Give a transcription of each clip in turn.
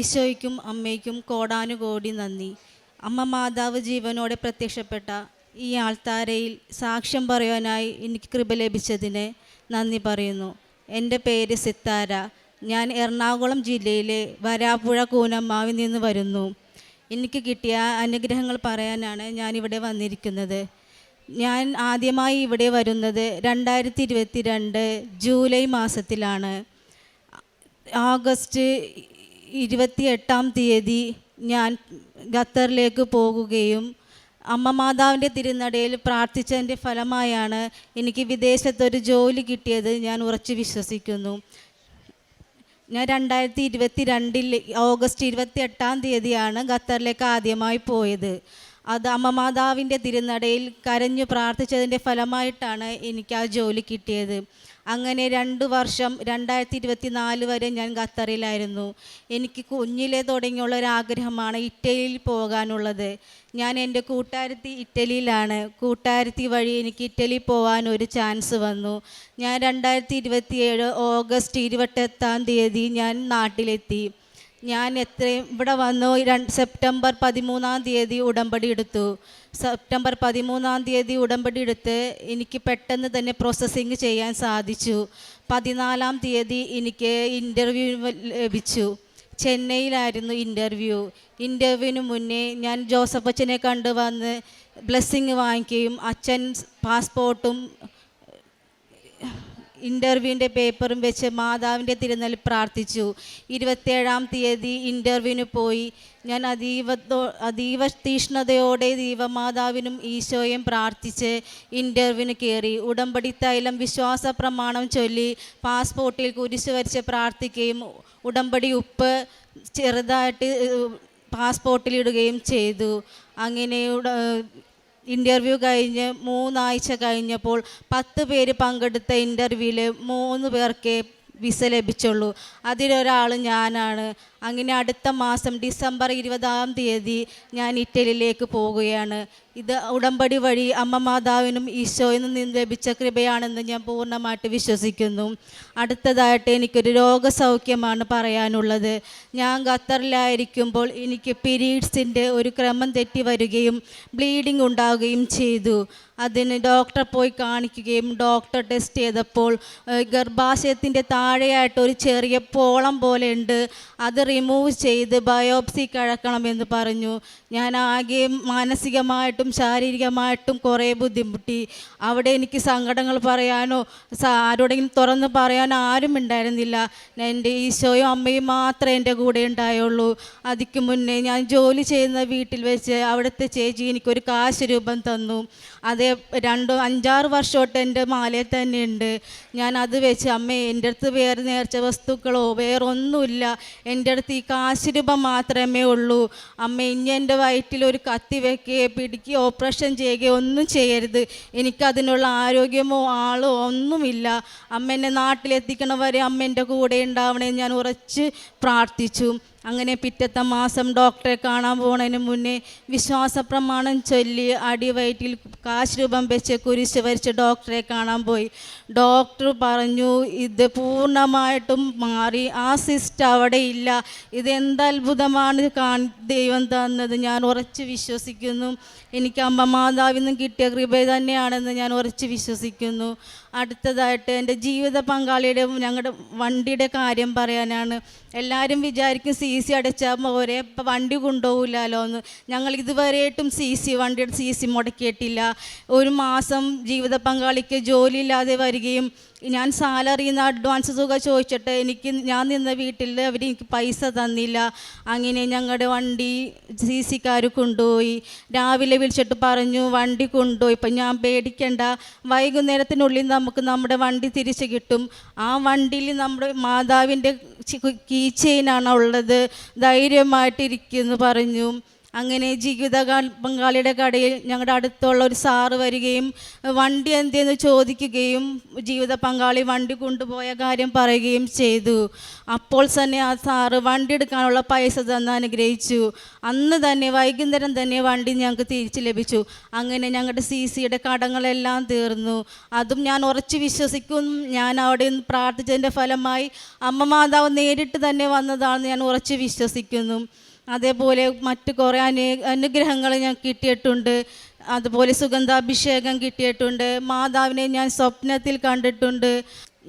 ഈശോയ്ക്കും അമ്മയ്ക്കും കോടാനുകോടി നന്ദി. അമ്മ മാതാവ് ജീവനോടെ പ്രത്യക്ഷപ്പെട്ട ഈ ആൾത്താരയിൽ സാക്ഷ്യം പറയുവാനായി എനിക്ക് കൃപ ലഭിച്ചതിന് നന്ദി പറയുന്നു. എന്റെ പേര് സിത്താര. ഞാൻ എറണാകുളം ജില്ലയിലെ വരാപ്പുഴ കൂനമ്മാവിൽ നിന്ന് വരുന്നു. എനിക്ക് കിട്ടിയ അനുഗ്രഹങ്ങൾ പറയാനാണ് ഞാനിവിടെ വന്നിരിക്കുന്നത്. ഞാൻ ആദ്യമായി ഇവിടെ വരുന്നത് രണ്ടായിരത്തി ഇരുപത്തി രണ്ട് ജൂലൈ മാസത്തിലാണ്. ഓഗസ്റ്റ് ഇരുപത്തി എട്ടാം തീയതി ഞാൻ ഖത്തറിലേക്ക് പോകുകയും അമ്മ മാതാവിന്റെ തിരുനടയിൽ പ്രാർത്ഥിച്ചതിന്റെ ഫലമായാണ് എനിക്ക് വിദേശത്തൊരു ജോലി കിട്ടിയത് ഞാൻ ഉറച്ചു വിശ്വസിക്കുന്നു. ഞാൻ രണ്ടായിരത്തി ഇരുപത്തി രണ്ടിൽ ഓഗസ്റ്റ് ഇരുപത്തി എട്ടാം തീയതിയാണ് ഖത്തറിലേക്ക് ആദ്യമായി പോയത്. അത് അമ്മ മാതാവിന്റെ തിരുനടയിൽ കരഞ്ഞു പ്രാർത്ഥിച്ചതിന്റെ ഫലമായിട്ടാണ് എനിക്ക് ആ ജോലി കിട്ടിയത്. അങ്ങനെ രണ്ട് വർഷം രണ്ടായിരത്തി ഇരുപത്തി നാല് വരെ ഞാൻ ഖത്തറിലായിരുന്നു. എനിക്ക് കുഞ്ഞിലെ തുടങ്ങിയുള്ള ഒരു ഇറ്റലിയിൽ പോകാനുള്ളത്. ഞാൻ എന്റെ കൂട്ടുകാരത്തി ഇറ്റലിയിലാണ്. കൂട്ടുകാരത്തി വഴി എനിക്ക് ഇറ്റലി പോകാൻ ഒരു ചാൻസ് വന്നു. ഞാൻ രണ്ടായിരത്തി ഇരുപത്തി ഏഴ് ഓഗസ്റ്റ് ഇരുപത്തെട്ടാം തീയതി ഞാൻ നാട്ടിലെത്തി. ഞാൻ എത്രയും ഇവിടെ വന്നു സെപ്റ്റംബർ പതിമൂന്നാം തീയതി ഉടമ്പടി എടുത്തു. സെപ്റ്റംബർ പതിമൂന്നാം തീയതി ഉടമ്പടി എടുത്ത് എനിക്ക് പെട്ടെന്ന് തന്നെ പ്രോസസ്സിങ് ചെയ്യാൻ സാധിച്ചു. പതിനാലാം തീയതി എനിക്ക് ഇന്റർവ്യൂ ലഭിച്ചു. ചെന്നൈയിലായിരുന്നു ഇന്റർവ്യൂ ഇന്റർവ്യൂവിന് മുന്നേ ഞാൻ ജോസഫ് അച്ഛനെ കണ്ടു വന്ന് ബ്ലെസ്സിങ് വാങ്ങിക്കുകയും അച്ഛൻ പാസ്പോർട്ടും ഇന്റർവ്യൂവിന്റെ പേപ്പറും വെച്ച് മാതാവിന്റെ തിരുനെല്ലി പ്രാർത്ഥിച്ചു. ഇരുപത്തേഴാം തീയതി ഇന്റർവ്യൂവിന് പോയി. ഞാൻ അതീവ അതീവ തീഷ്ണതയോടെ ദൈവമാതാവിനും ഈശോയും പ്രാർത്ഥിച്ച് ഇന്റർവ്യൂവിന് കയറി. ഉടമ്പടി തൈലം വിശ്വാസ പ്രമാണം ചൊല്ലി പാസ്പോർട്ടിൽ കുരിശ് വരച്ച് പ്രാർത്ഥിക്കുകയും ഉടമ്പടി ഉപ്പ് ചെറുതായിട്ട് പാസ്പോർട്ടിലിടുകയും ചെയ്തു. അങ്ങനെ ഇന്റർവ്യൂ കഴിഞ്ഞ് മൂന്നാഴ്ച കഴിഞ്ഞപ്പോൾ പത്ത് പേര് പങ്കെടുത്ത ഇന്റർവ്യൂവിൽ മൂന്ന് പേർക്കേ വിസ ലഭിച്ചുള്ളൂ. അതിലൊരാൾ ഞാനാണ്. അങ്ങനെ അടുത്ത മാസം ഡിസംബർ ഇരുപതാം തീയതി ഞാൻ ഇറ്റലിയിലേക്ക് പോവുകയാണ്. ഇത് ഉടമ്പടി വഴി അമ്മ മാതാവിനും ഈശോയിൽ നിന്ന് ലഭിച്ച കൃപയാണെന്ന് ഞാൻ പൂർണമായിട്ട് വിശ്വസിക്കുന്നു. അടുത്തതായിട്ട് എനിക്കൊരു രോഗസൗഖ്യമാണ് പറയാനുള്ളത്. ഞാൻ ഖത്തറിലായിരിക്കുമ്പോൾ എനിക്ക് പീരീഡ്സിന്റെ ഒരു ക്രമം തെറ്റി വരികയും ബ്ലീഡിംഗ് ഉണ്ടാവുകയും ചെയ്തു. അതിന് ഡോക്ടറെ പോയി കാണിക്കുകയും ഡോക്ടർ ടെസ്റ്റ് ചെയ്തപ്പോൾ ഗർഭാശയത്തിന്റെ താഴെയായിട്ട് ഒരു ചെറിയ പോളം പോലെ ഉണ്ട്. അത് റിമൂവ് ചെയ്ത് ബയോപ്സി കഴക്കണമെന്ന് പറഞ്ഞു. ഞാൻ ആകെ മാനസികമായിട്ടും ശാരീരികമായിട്ടും കുറേ ബുദ്ധിമുട്ടി. അവിടെ എനിക്ക് സങ്കടങ്ങൾ പറയാനോ ആരോടെങ്കിലും തുറന്ന് പറയാനോ ആരും ഉണ്ടായിരുന്നില്ല. എന്റെ ഈശോയും അമ്മയും മാത്രമേ എന്റെ കൂടെ ഉണ്ടായുള്ളൂ. അതിക്ക് മുന്നേ ഞാൻ ജോലി ചെയ്യുന്ന വീട്ടിൽ വെച്ച് അവിടുത്തെ ചേച്ചി എനിക്കൊരു കാശ് രൂപം തന്നു. അതേ രണ്ടോ അഞ്ചാറ് വർഷമായിട്ട് എന്റെ മാലയിൽ തന്നെ ഉണ്ട് ഞാൻ അത് വെച്ച് അമ്മേ എന്റെ അടുത്ത് വേറെ നേർച്ച വസ്തുക്കളോ വേറൊന്നുമില്ല. എന്റെ അടുത്ത് ഈ കാശ് രൂപ മാത്രമേ ഉള്ളൂ. അമ്മ ഇനി എന്റെ വയറ്റിൽ ഒരു കത്തി വെക്കുകയോ പിടിക്കുകയോ ഓപ്പറേഷൻ ചെയ്യുകയോ ഒന്നും ചെയ്യരുത്. എനിക്കതിനുള്ള ആരോഗ്യമോ ആളോ ഒന്നുമില്ല. അമ്മ എന്നെ നാട്ടിലെത്തിക്കണ വരെ അമ്മ എന്റെ കൂടെ ഉണ്ടാവണേ ഞാൻ ഉറച്ച് പ്രാർത്ഥിച്ചു. അങ്ങനെ പിറ്റത്തെ മാസം ഡോക്ടറെ കാണാൻ പോണതിന് മുന്നേ വിശ്വാസ പ്രമാണം ചൊല്ലി അടിവയറ്റിൽ കാശ് രൂപം വെച്ച് കുരിശ് വരച്ച് ഡോക്ടറെ കാണാൻ പോയി. ഡോക്ടർ പറഞ്ഞു ഇത് പൂർണമായിട്ടും മാറി ആ സിസ്റ്റ് അവിടെ ഇല്ല ഇത് എന്തത്ഭുതമാണ് കാൺ ദൈവം തന്നത്. ഞാൻ ഉറച്ച് വിശ്വസിക്കുന്നു. എനിക്ക് അമ്മ നിന്നും കിട്ടിയ കൃപ തന്നെയാണെന്ന് ഞാൻ ഉറച്ച് വിശ്വസിക്കുന്നു. അടുത്തതായിട്ട് എന്റെ ജീവിത പങ്കാളിയുടെ ഞങ്ങളുടെ വണ്ടിയുടെ കാര്യം പറയാനാണ്. എല്ലാവരും വിചാരിക്കും സി സി അടച്ചാൽ ഇപ്പം വണ്ടി കൊണ്ടുപോകില്ലല്ലോ എന്ന്. ഞങ്ങൾ ഇതുവരെയായിട്ടും സി സി വണ്ടിയുടെ സി സി മുടക്കിയിട്ടില്ല. ഒരു മാസം ജീവിത പങ്കാളിക്ക് ജോലിയില്ലാതെ വരികയും ഞാൻ സാലറിയിൽ നിന്ന് അഡ്വാൻസ് തുക ചോദിച്ചിട്ട് എനിക്ക് ഞാൻ നിന്ന വീട്ടിൽ അവർ എനിക്ക് പൈസ തന്നില്ല. അങ്ങനെ ഞങ്ങളുടെ വണ്ടി സി സിക്കാർ കൊണ്ടുപോയി. രാവിലെ വിളിച്ചിട്ട് പറഞ്ഞു വണ്ടി കൊണ്ടുപോയി. ഇപ്പം ഞാൻ പേടിക്കണ്ട. വൈകുന്നേരത്തിനുള്ളിൽ നമുക്ക് നമ്മുടെ വണ്ടി തിരിച്ച് കിട്ടും. ആ വണ്ടിയിൽ നമ്മുടെ മാതാവിന്റെ കീ ചെയിനാണ് ഉള്ളത്. ധൈര്യമായിട്ടിരിക്കുന്നു പറഞ്ഞു. അങ്ങനെ ജീവിത പങ്കാളിയുടെ കടയിൽ ഞങ്ങളുടെ അടുത്തുള്ള ഒരു സാറ് വരികയും വണ്ടി എന്തെന്ന് ചോദിക്കുകയും ജീവിത പങ്കാളി വണ്ടി കൊണ്ടുപോയ കാര്യം പറയുകയും ചെയ്തു. അപ്പോൾ തന്നെ ആ സാറ് വണ്ടി എടുക്കാനുള്ള പൈസ തന്ന് അനുഗ്രഹിച്ചു. അന്ന് തന്നെ വൈകുന്നേരം തന്നെ വണ്ടി ഞങ്ങൾക്ക് തിരിച്ച് ലഭിച്ചു. അങ്ങനെ ഞങ്ങളുടെ സി സിയുടെ കടങ്ങളെല്ലാം തീർന്നു. അതും ഞാൻ ഉറച്ചു വിശ്വസിക്കും. ഞാൻ അവിടെ നിന്ന് പ്രാർത്ഥിച്ചതിന്റെ ഫലമായി അമ്മ മാതാവ് നേരിട്ട് തന്നെ വന്നതാണെന്ന് ഞാൻ ഉറച്ചു വിശ്വസിക്കുന്നു. അതേപോലെ മറ്റ് കുറേ അനു അനുഗ്രഹങ്ങൾ ഞാൻ കിട്ടിയിട്ടുണ്ട്. അതുപോലെ സുഗന്ധാഭിഷേകം കിട്ടിയിട്ടുണ്ട്. മാതാവിനെ ഞാൻ സ്വപ്നത്തിൽ കണ്ടിട്ടുണ്ട്.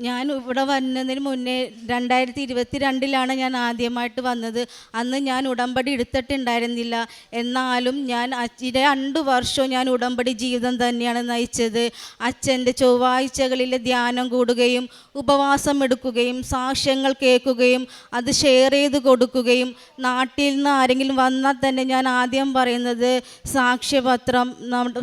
ഞാൻ ഇവിടെ വരുന്നതിന് മുന്നേ രണ്ടായിരത്തി ഇരുപത്തി രണ്ടിലാണ് ഞാൻ ആദ്യമായിട്ട് വന്നത്. അന്ന് ഞാൻ ഉടമ്പടി എടുത്തിട്ടുണ്ടായിരുന്നില്ല. എന്നാലും ഞാൻ അച്ഛന്റെ രണ്ട് വർഷവും ഞാൻ ഉടമ്പടി ജീവിതം തന്നെയാണ് നയിച്ചത്. അച്ഛന്റെ ചൊവ്വാഴ്ചകളിലെ ധ്യാനം കൂടുകയും ഉപവാസം എടുക്കുകയും സാക്ഷ്യങ്ങൾ കേൾക്കുകയും അത് ഷെയർ ചെയ്ത് കൊടുക്കുകയും നാട്ടിൽ നിന്ന് ആരെങ്കിലും വന്നാൽ തന്നെ ഞാൻ ആദ്യം പറയുന്നത് സാക്ഷ്യപത്രം നമ്മുടെ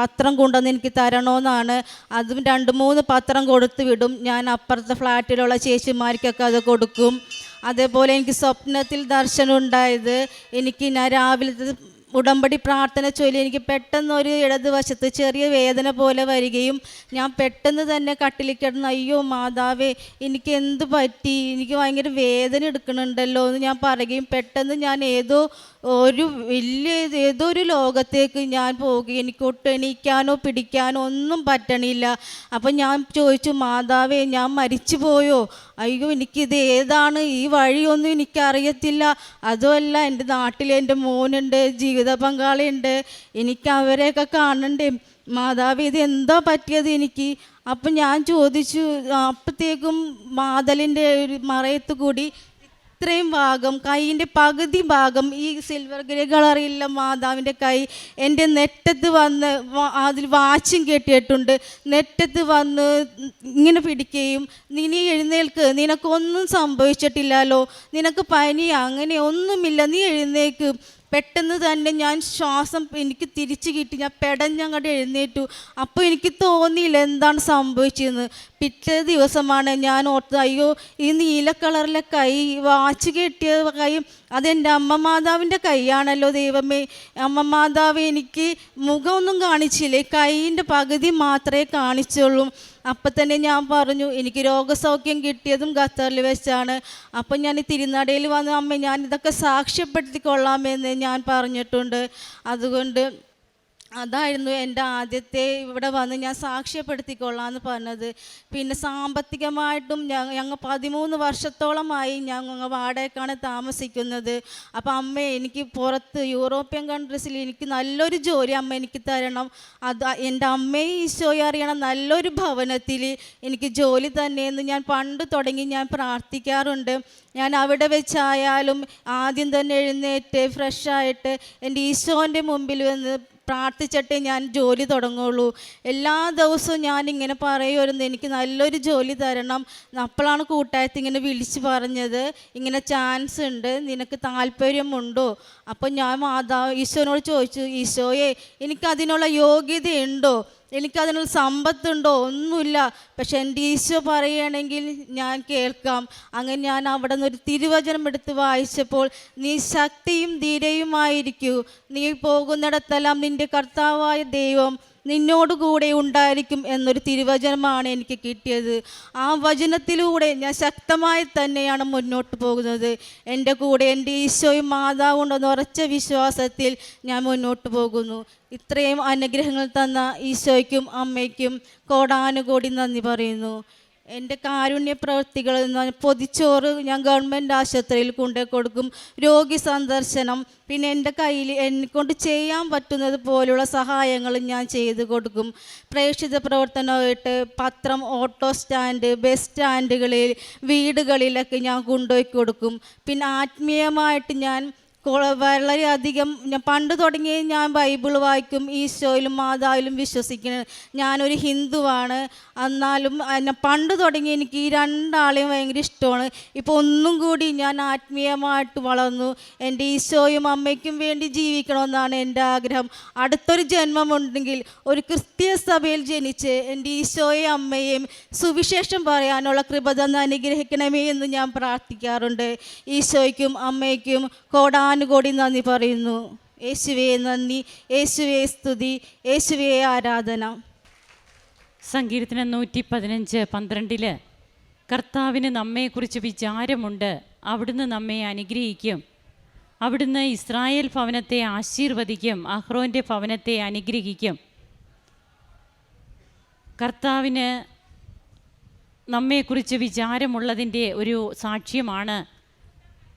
പത്രം കൊണ്ടുവന്ന് എനിക്ക് തരണമെന്നാണ് അതും രണ്ട് മൂന്ന് പത്രം കൊടുത്തു വിടും. ഞാൻ അപ്പുറത്തെ ഫ്ലാറ്റിലുള്ള ചേച്ചിമാർക്കൊക്കെ അത് കൊടുക്കും. അതേപോലെ എനിക്ക് സ്വപ്നത്തിൽ ദർശനം ഉണ്ടായത് എനിക്ക് ഞാൻ രാവിലത്തെ ഉടമ്പടി പ്രാർത്ഥന ചൊല്ലി എനിക്ക് പെട്ടെന്ന് ഒരു ഇടതുവശത്ത് ചെറിയ വേദന പോലെ വരികയും ഞാൻ പെട്ടെന്ന് തന്നെ കട്ടിലിൽ കിടന്ന് അയ്യോ മാതാവേ എനിക്ക് എന്ത് പറ്റി? എനിക്ക് ഭയങ്കര വേദന എടുക്കണുണ്ടല്ലോ എന്ന് ഞാൻ പറയുകയും പെട്ടെന്ന് ഞാൻ ഏതോ ഒരു വലിയ ഏതോ ഒരു ലോകത്തേക്ക് ഞാൻ പോകുകയും എനിക്ക് ഒട്ടെണീക്കാനോ പിടിക്കാനോ ഒന്നും പറ്റണില്ല. അപ്പം ഞാൻ ചോദിച്ചു മാതാവേ ഞാൻ മരിച്ചു പോയോ? അയ്യോ എനിക്കിത് ഏതാണ്? ഈ വഴിയൊന്നും എനിക്കറിയത്തില്ല. അതുമല്ല എന്റെ നാട്ടിൽ എന്റെ മോനുണ്ട് ജീവിത പങ്കാളിയുണ്ട്. എനിക്ക് അവരെയൊക്കെ കാണണ്ടേ? മാതാവ് ഇത് എന്തോ പറ്റിയത് എനിക്ക്? അപ്പം ഞാൻ ചോദിച്ചു അപ്പോഴത്തേക്കും മാതലിന്റെ ഒരു മറയത്ത് കൂടി ഇത്രയും ഭാഗം കൈയിന്റെ പകുതി ഭാഗം ഈ സിൽവർ ഗ്രേ കളറിയില്ല മാതാവിന്റെ കൈ എന്റെ നെറ്റത്ത് വന്ന് അതിൽ വാച്ചും കെട്ടിയിട്ടുണ്ട്. നെറ്റത്ത് വന്ന് ഇങ്ങനെ പിടിക്കുകയും നീ എഴുന്നേൽക്ക് നിനക്കൊന്നും സംഭവിച്ചിട്ടില്ലല്ലോ. നിനക്ക് പനി അങ്ങനെ ഒന്നുമില്ല. നീ എഴുന്നേക്ക് പെട്ടെന്ന് തന്നെ ഞാൻ ശ്വാസം എനിക്ക് തിരിച്ചു കിട്ടി. ഞാൻ പെടഞ്ഞങ്ങോട്ട് എഴുന്നേറ്റു. അപ്പോൾ എനിക്ക് തോന്നിയില്ല എന്താണ് സംഭവിച്ചതെന്ന്. പിറ്റേ ദിവസമാണ് ഞാൻ ഓർത്തത് അയ്യോ ഈ നീല കളറിലെ കൈ വാച്ച് കെട്ടിയ കൈ അതെന്റെ അമ്മ മാതാവിന്റെ കൈയാണല്ലോ ദൈവമേ. അമ്മ മാതാവ് എനിക്ക് മുഖമൊന്നും കാണിച്ചില്ലേ. കൈയിന്റെ പകുതി മാത്രമേ കാണിച്ചുള്ളൂ. അപ്പം തന്നെ ഞാൻ പറഞ്ഞു എനിക്ക് രോഗസൗഖ്യം കിട്ടിയതും ഖത്തറിൽ വെച്ചാണ്. അപ്പം ഞാൻ തിരുനടയിൽ വന്ന അമ്മ ഞാൻ ഇതൊക്കെ സാക്ഷ്യപ്പെടുത്തിക്കൊള്ളാമെന്ന് ഞാൻ പറഞ്ഞിട്ടുണ്ട്. അതുകൊണ്ട് അതായിരുന്നു എന്റെ ആദ്യത്തെ ഇവിടെ വന്ന് ഞാൻ സാക്ഷ്യപ്പെടുത്തിക്കൊള്ളാമെന്ന് പറഞ്ഞത്. പിന്നെ സാമ്പത്തികമായിട്ടും ഞങ്ങൾ ഞങ്ങൾ പതിമൂന്ന് വർഷത്തോളമായി ഞങ്ങൾ വാടകയ്ക്കാണ് താമസിക്കുന്നത്. അപ്പം അമ്മ എനിക്ക് പുറത്ത് യൂറോപ്യൻ കൺട്രീസിൽ എനിക്ക് നല്ലൊരു ജോലി അമ്മ എനിക്ക് തരണം. അത് എന്റെ അമ്മയെ ഈശോയെ അറിയണം. നല്ലൊരു ഭവനത്തിൽ എനിക്ക് ജോലി തന്നെയെന്ന് ഞാൻ പണ്ട് തുടങ്ങി ഞാൻ പ്രാർത്ഥിക്കാറുണ്ട്. ഞാൻ അവിടെ വെച്ചായാലും ആദ്യം തന്നെ എഴുന്നേറ്റ് ഫ്രഷായിട്ട് എന്റെ ഈശോന്റെ മുമ്പിൽ വന്ന് പ്രാർത്ഥിച്ചിട്ടേ ഞാൻ ജോലി തുടങ്ങുള്ളൂ. എല്ലാ ദിവസവും ഞാൻ ഇങ്ങനെ പറയുമായിരുന്നു എനിക്ക് നല്ലൊരു ജോലി തരണം. അപ്പോഴാണ് കൂട്ടായത്ത് ഇങ്ങനെ വിളിച്ച് പറഞ്ഞത്. ഇങ്ങനെ ചാൻസ് ഉണ്ട് നിനക്ക് താല്പര്യമുണ്ടോ? അപ്പോൾ ഞാൻ മാതാവ് ഈശോനോട് ചോദിച്ചു ഈശോയെ എനിക്കതിനുള്ള യോഗ്യതയുണ്ടോ? എനിക്കതിനുള്ള സമ്പത്തുണ്ടോ? ഒന്നുമില്ല. പക്ഷെ എന്റെ ഈശോ പറയുകയാണെങ്കിൽ ഞാൻ കേൾക്കാം. അങ്ങനെ ഞാൻ അവിടെ നിന്നൊരു തിരുവചനം എടുത്ത് വായിച്ചപ്പോൾ നീ ശക്തിയും ധീരയുമായിരിക്കൂ. നീ പോകുന്നിടത്തെല്ലാം നിന്റെ കർത്താവായ ദൈവം നിന്നോടുകൂടെ ഉണ്ടായിരിക്കും എന്നൊരു തിരുവചനമാണ് എനിക്ക് കിട്ടിയത്. ആ വചനത്തിലൂടെ ഞാൻ ശക്തമായി തന്നെയാണ് മുന്നോട്ട് പോകുന്നത്. എന്റെ കൂടെ എന്റെ ഈശോയും മാതാവും ഉണ്ടെന്ന് ഉറച്ച വിശ്വാസത്തിൽ ഞാൻ മുന്നോട്ട് പോകുന്നു. ഇത്രയും അനുഗ്രഹങ്ങൾ തന്ന ഈശോയ്ക്കും അമ്മയ്ക്കും കോടാനുകോടി നന്ദി പറയുന്നു. എന്റെ കാരുണ്യ പ്രവൃത്തികൾ പൊതിച്ചോറ് ഞാൻ ഗവൺമെന്റ് ആശുപത്രിയിൽ കൊണ്ടുപോയി കൊടുക്കും. രോഗി സന്ദർശനം പിന്നെ എന്റെ കയ്യിൽ എന്നെക്കൊണ്ട് ചെയ്യാൻ പറ്റുന്നത് പോലുള്ള സഹായങ്ങൾ ഞാൻ ചെയ്തു കൊടുക്കും. പ്രേക്ഷിത പ്രവർത്തനമായിട്ട് പത്രം ഓട്ടോ സ്റ്റാൻഡ് ബസ് സ്റ്റാൻഡുകളിൽ വീടുകളിലൊക്കെ ഞാൻ കൊണ്ടുപോയി കൊടുക്കും. പിന്നെ ആത്മീയമായിട്ട് ഞാൻ വളരെയധികം ഞാൻ പണ്ട് തുടങ്ങി ഞാൻ ബൈബിൾ വായിക്കും ഈശോയിലും മാതാവിലും വിശ്വസിക്കുന്നത് ഞാനൊരു ഹിന്ദുവാണ്. എന്നാലും ഞാൻ പണ്ട് തുടങ്ങി എനിക്ക് ഈ രണ്ടാളെയും ഭയങ്കര ഇഷ്ടമാണ്. ഇപ്പോൾ ഒന്നും കൂടി ഞാൻ ആത്മീയമായിട്ട് വളർന്നു. എന്റെ ഈശോയും അമ്മയ്ക്കും വേണ്ടി ജീവിക്കണമെന്നാണ് എന്റെ ആഗ്രഹം. അടുത്തൊരു ജന്മമുണ്ടെങ്കിൽ ഒരു ക്രിസ്തീയ സഭയിൽ ജനിച്ച് എന്റെ ഈശോയെ അമ്മയെയും സുവിശേഷം പറയാനുള്ള കൃപ തന്ന് അനുഗ്രഹിക്കണമേ എന്ന് ഞാൻ പ്രാർത്ഥിക്കാറുണ്ട്. ഈശോയ്ക്കും അമ്മയ്ക്കും കോടാനുകോടി നന്ദി പറയുന്നു. യേശുവേ നന്ദി. യേശുവേ സ്തുതി. യേശുവേ ആരാധന. സങ്കീർത്തനം നൂറ്റി പതിനഞ്ച് പന്ത്രണ്ടിൽ കർത്താവിന് നമ്മെക്കുറിച്ച് വിചാരമുണ്ട്. അവിടുന്ന് നമ്മെ അനുഗ്രഹിക്കും. അവിടുന്ന് ഇസ്രായേൽ ഭവനത്തെ ആശീർവദിക്കും. അഹ്റോന്റെ ഭവനത്തെ അനുഗ്രഹിക്കും. കർത്താവിന് നമ്മെക്കുറിച്ച് വിചാരമുള്ളതിന്റെ ഒരു സാക്ഷ്യമാണ്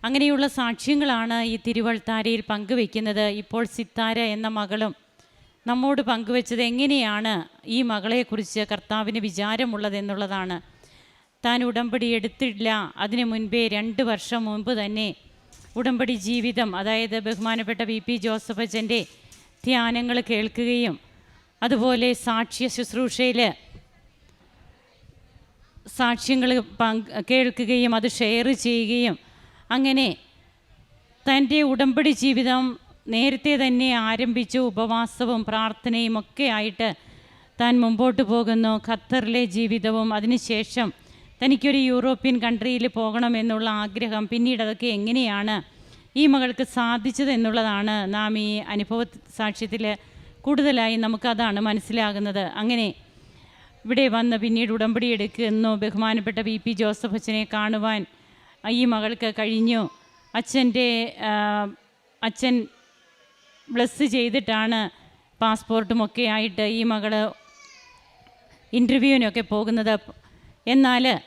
അങ്ങനെയുള്ള സാക്ഷ്യങ്ങളാണ് ഈ തിരുവൾത്താരയിൽ പങ്കുവെക്കുന്നത്. ഇപ്പോൾ സിത്താര എന്ന മകളും നമ്മോട് പങ്കുവെച്ചത് എങ്ങനെയാണ് ഈ മകളെക്കുറിച്ച് കർത്താവിന് വിചാരമുള്ളതെന്നുള്ളതാണ് താൻ ഉടമ്പടി എടുത്തില്ല. അതിനു മുൻപേ രണ്ട് വർഷം മുൻപ് തന്നെ ഉടമ്പടി ജീവിതം അതായത് ബഹുമാനപ്പെട്ട വി പി ജോസഫ് അച്ഛന്റെ ധ്യാനങ്ങൾ കേൾക്കുകയും അതുപോലെ സാക്ഷ്യ ശുശ്രൂഷയിൽ സാക്ഷ്യങ്ങൾ കേൾക്കുകയും അത് ഷെയർ ചെയ്യുകയും അങ്ങനെ തന്റെ ഉടമ്പടി ജീവിതം നേരത്തെ തന്നെ ആരംഭിച്ചു. ഉപവാസവും പ്രാർത്ഥനയും ഒക്കെ ആയിട്ട് താൻ മുമ്പോട്ട് പോകുന്നു. ഖത്തറിലെ ജീവിതവും അതിനുശേഷം തനിക്കൊരു യൂറോപ്യൻ കൺട്രിയിൽ പോകണമെന്നുള്ള ആഗ്രഹം പിന്നീട് അതൊക്കെ എങ്ങനെയാണ് ഈ മകൾക്ക് സാധിച്ചത് എന്നുള്ളതാണ് നാം ഈ അനുഭവ സാക്ഷ്യത്തിൽ കൂടുതലായി നമുക്കതാണ് മനസ്സിലാകുന്നത്. അങ്ങനെ ഇവിടെ വന്ന് പിന്നീട് ഉടമ്പടി എടുക്കുന്നു. ബഹുമാനപ്പെട്ട വി പി ജോസഫ് അച്ഛനെ കാണുവാൻ ഈ മകൾക്ക് കഴിഞ്ഞു. അച്ഛന്റെ അച്ഛൻ ബ്ലസ് ചെയ്തിട്ടാണ് പാസ്പോർട്ടുമൊക്കെ ആയിട്ട് ഈ മകൾ ഇന്റർവ്യൂവിനൊക്കെ പോകുന്നത്. എന്നാൽ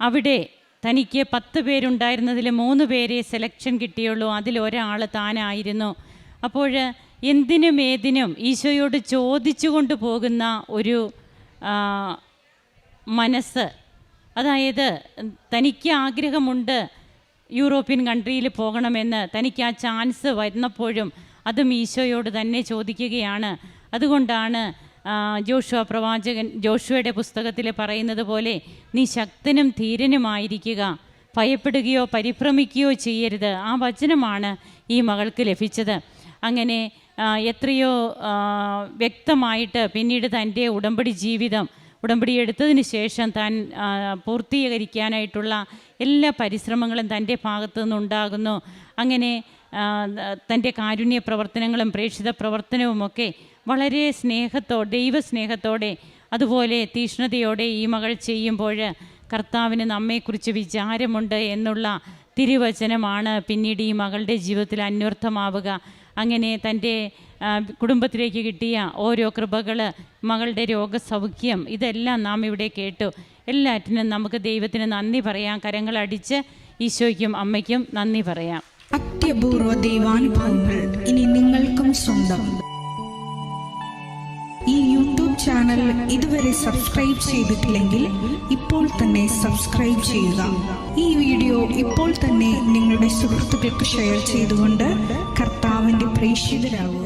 അവിടെ തനിക്ക് പത്ത് പേരുണ്ടായിരുന്നതിൽ മൂന്ന് പേരെ സെലക്ഷൻ കിട്ടിയുള്ളൂ. അതിലൊരാൾ താനായിരുന്നു. അപ്പോൾ എന്തിനും ഏതിനും ഈശോയോട് ചോദിച്ചുകൊണ്ട് പോകുന്ന ഒരു മനസ്സ് അതായത് തനിക്ക് ആഗ്രഹമുണ്ട് യൂറോപ്യൻ കൺട്രിയിൽ പോകണമെന്ന് തനിക്ക് ആ ചാൻസ് വരുന്നപ്പോഴും അതും ഈശോയോട് തന്നെ ചോദിക്കുകയാണ്. അതുകൊണ്ടാണ് ജോഷുവ പ്രവാചകൻ ജോഷുവയുടെ പുസ്തകത്തിൽ പറയുന്നത് പോലെ നീ ശക്തനും ധീരനുമായിരിക്കുക. ഭയപ്പെടുകയോ പരിഭ്രമിക്കുകയോ ചെയ്യരുത്. ആ വചനമാണ് ഈ മകൾക്ക് ലഭിച്ചത്. അങ്ങനെ എത്രയോ വ്യക്തമായിട്ട് പിന്നീട് തന്റെ ഉടമ്പടി ജീവിതം ഉടമ്പടി എടുത്തതിന് ശേഷം താൻ പൂർത്തീകരിക്കാനായിട്ടുള്ള എല്ലാ പരിശ്രമങ്ങളും തന്റെ ഭാഗത്തു നിന്നുണ്ടാകുന്നു. അങ്ങനെ തന്റെ കാരുണ്യ പ്രവർത്തനങ്ങളും പ്രേക്ഷിത പ്രവർത്തനവുമൊക്കെ വളരെ സ്നേഹത്തോടെ ദൈവസ്നേഹത്തോടെ അതുപോലെ തീഷ്ണതയോടെ ഈ മകൾ ചെയ്യുമ്പോൾ കർത്താവിന് നമ്മെക്കുറിച്ച് വിചാരമുണ്ട് എന്നുള്ള തിരുവചനമാണ് പിന്നീട് ഈ മകളുടെ ജീവിതത്തിൽ അന്വർത്ഥമാവുക. അങ്ങനെ തന്റെ കുടുംബത്തിലേക്ക് കിട്ടിയ ഓരോ കൃപകൾ മകളുടെ രോഗസൗഖ്യം ഇതെല്ലാം നാം ഇവിടെ കേട്ടു. എല്ലാറ്റിനും നമുക്ക് ദൈവത്തിന് നന്ദി പറയാം. കരങ്ങളടിച്ച് ഈശോയ്ക്കും അമ്മയ്ക്കും നന്ദി പറയാം. അത്യപൂർവ ദൈവാനുഭവങ്ങൾ ഇനി നിങ്ങൾക്കും സ്വന്തം. ഈ യൂട്യൂബ് ചാനൽ ഇതുവരെ സബ്സ്ക്രൈബ് ചെയ്തിട്ടില്ലെങ്കിൽ ഇപ്പോൾ തന്നെ സബ്സ്ക്രൈബ് ചെയ്യുക. ഈ വീഡിയോ ഇപ്പോൾ തന്നെ നിങ്ങളുടെ സുഹൃത്തുക്കൾക്ക് ഷെയർ ചെയ്തുകൊണ്ട് ninguém preenchido.